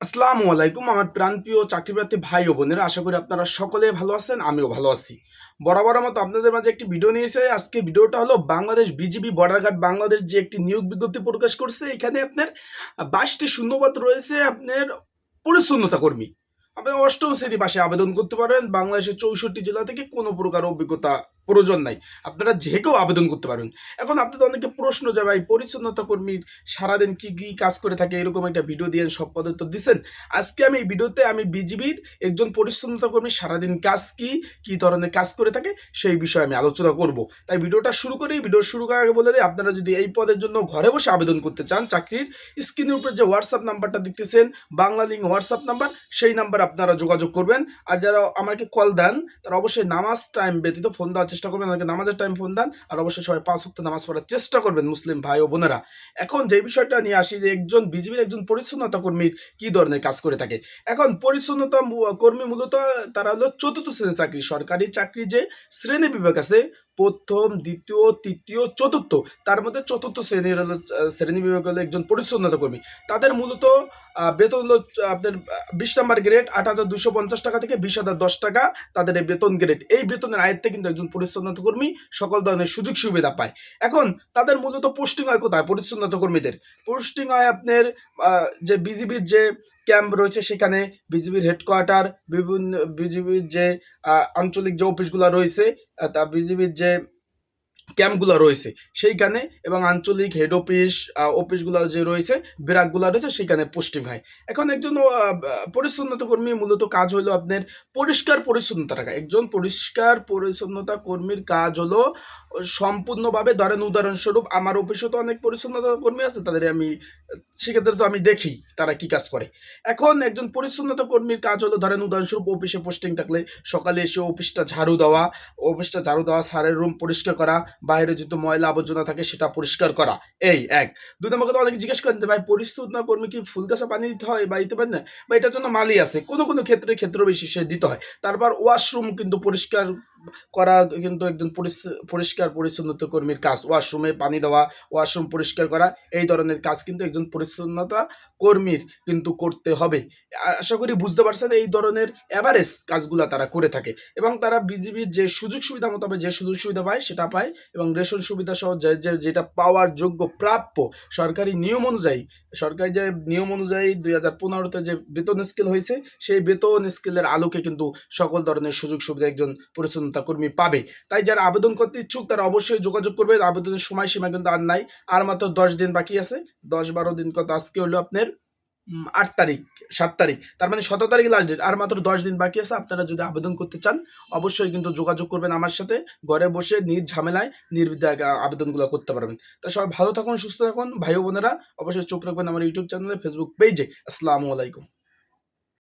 আসসালামু আলাইকুম আমার প্রাণপ্রিয় চাকরিপ্রার্থী ভাই ও বোনেরা, আশা করি আপনারা সকলে ভালো আছেন, আমিও ভালো আছি। বরাবর মতো আপনাদের মাঝে একটি ভিডিও নিয়ে এসে আজকে ভিডিওটা হলো Bangladesh BGB border guard Bangladesh যে একটি নিয়োগ বিজ্ঞপ্তি প্রকাশ করছে, এখানে আপনার বাইশটি শূন্যপদ রয়েছে আপনার পরিচ্ছন্নতা কর্মী। আপনি অষ্টম শ্রেণি পাশে আবেদন করতে পারেন, বাংলাদেশের চৌষট্টি জেলা থেকে কোনো প্রকার অভিজ্ঞতা প্রয়োজন নাই। আপনারা যে কেউ আবেদন করতে পারেন। এখন আপনাদের অনেকে প্রশ্ন যে ভাই, পরিচ্ছন্নতা কর্মীর সারাদিন কি কি কাজ করে থাকে? এরকম একটা ভিডিও দিয়ে সব পদে তো দিচ্ছেন। আজকে আমি এই ভিডিওতে আমি বিজিবির একজন পরিচ্ছন্নতা কর্মী সারাদিন কাজ কি কি ধরনের কাজ করে থাকে, সেই বিষয়ে আমি আলোচনা করব। তাই ভিডিওটা শুরু করি। ভিডিও শুরু করার আগে বলে দিই, আপনারা যদি এই পদের জন্য ঘরে বসে আবেদন করতে চান, চাকরির স্ক্রিনের উপরে যে হোয়াটসঅ্যাপ নাম্বারটা দেখতেছেন বাংলা লিঙ্ক হোয়াটসঅ্যাপ নাম্বার, সেই নাম্বার আপনারা যোগাযোগ করবেন। আর যারা আমাকে কল দেন, তারা অবশ্যই নামাজ টাইম ব্যতীত ফোন দেওয়ার চেষ্টা করবেন আমাকে নামাজের টাইম ফোন দেন, আর অবশ্যই সবাই পাঁচ হপ্তাহ নামাজ পড়ার চেষ্টা করবেন মুসলিম ভাই ও বোনেরা। এখন যে বিষয়টা নিয়ে আসি যে একজন বিজেপির একজন পরিচ্ছন্নতা কর্মীর কি ধরনের কাজ করে থাকে। এখন পরিচ্ছন্নতা কর্মী মূলত তারা হলো চতুর্থ শ্রেণির চাকরি। সরকারি চাকরি যে শ্রেণি বিভাগ আছে প্রথম, দ্বিতীয়, তৃতীয়, চতুর্থ। তার মধ্যে চতুর্থ শ্রেণির হলো শ্রেণি বিভাগ হলো একজন পরিচ্ছন্নতা কর্মী। তাদের মূলত বেতন হলো আপনার বিশ নাম্বার গ্রেড আট হাজার দুশো পঞ্চাশ টাকা থেকে বিশ হাজার দশ টাকা তাদের এই বেতন গ্রেড এই বেতনের আয়ত্তে কিন্তু একজন পরিচ্ছন্নতা কর্মী সকল ধরনের সুযোগ সুবিধা পায়। এখন তাদের মূলত পোস্টিং হয় কোথায়? পরিচ্ছন্নতা কর্মীদের। পোস্টিং হয় আপনার যে বিজিবির যে ক্যাম্প রয়েছে সেখানে বিজিবির হেডকোয়ার্টার বিভিন্ন বিজিবির যে আঞ্চলিক যে অফিসগুলো রয়েছে তা বিজিবির যে ক্যাম্পগুলো রয়েছে। সেইখানে এবং আঞ্চলিক হেড অফিস অফিসগুলো যে রয়েছে বিরাকগুলো রয়েছে, সেইখানে পোস্টিং হয়। এখন একজন পরিচ্ছন্নতা কর্মী, মূলত কাজ হলো আপনার পরিষ্কার পরিচ্ছন্নতা রাখা। একজন পরিষ্কার পরিচ্ছন্নতা কর্মীর কাজ হলো, সম্পূর্ণভাবে ধরেন উদাহরণস্বরূপ, আমার অফিসে তো অনেক পরিচ্ছন্নতা কর্মী আছে, তাদের আমি, সেক্ষেত্রে তো আমি দেখি তারা কি কাজ করে। এখন একজন পরিচ্ছন্নতা কর্মীর কাজ হলো, ধরেন উদাহরণস্বরূপ অফিসে পোস্টিং থাকলে সকালে এসে অফিসটা ঝাড়ু দেওয়া অফিসটা ঝাড়ু দেওয়া স্যারের রুম পরিষ্কার করা বাইরে যদি ময়লা আবর্জনা থাকে সেটা পরিষ্কার করা। এই এক। দুই নম্বর কথা অনেকে জিজ্ঞেস করেন ভাই পরিস্থিতি না কর্মী কি ফুল গাছে পানি দিতে হয় বা দিতে পারেন না? বা এটার জন্য মালি আছে। কোনো কোনো ক্ষেত্রে ক্ষেত্র বিশেষে দিতে হয়। তারপর ওয়াশরুম কিন্তু পরিষ্কার করা কিন্তু একজন পরিষ্কার, পরিচ্ছন্নতা কর্মীর কাজ। ওয়াশরুমে পানি দেওয়া, ওয়াশরুম পরিষ্কার করা, এই ধরনের কাজ কিন্তু একজন পরিচ্ছন্নতা কর্মীর কিন্তু করতে হবে। আশা করি বুঝতে পারছেন এই ধরনের অ্যাভারেজ কাজগুলো তারা করে থাকে এবং তারা বিজিবির যে সুযোগ সুবিধা মোতাবেক যে সুযোগ সুবিধা পায় সেটা পায় এবং রেশন সুবিধা সহ যেটা পাওয়ার যোগ্য প্রাপ্য সরকারি নিয়ম অনুযায়ী, সরকারি যে নিয়ম অনুযায়ী দুই হাজার পনেরোতে যে বেতন স্কেল হয়েছে, সেই বেতন স্কেলের আলোকে কিন্তু সকল ধরনের সুযোগ সুবিধা একজন পরিচ্ছন্নতা কর্মী পাবে। তাই যারা আবেদন করতে ইচ্ছুক, তারা অবশ্যই যোগাযোগ করবে আবেদনের সময়সীমা কিন্তু আর নাই। আর মাত্র দশ দিন বাকি আছে। দশ বারো দিন কত? আজকে হলো আপনার আট তারিখ, সাত তারিখ। তার মানে সতেরো তারিখ লাস্ট ডেট আর মাত্র দশ দিন বাকি আছে। আপনারা যদি আবেদন করতে চান, অবশ্যই কিন্তু যোগাযোগ করবেন আমার সাথে। ঘরে বসে নির ঝামেলায় নির্বিদ্যায় আবেদনগুলো করতে পারবেন। তা সবাই ভালো থাকুন, সুস্থ থাকুন। ভাই বোনেরা, অবশ্যই চোখ রাখবেন আমার ইউটিউব চ্যানেলে ফেসবুক পেজে আসসালামু আলাইকুম।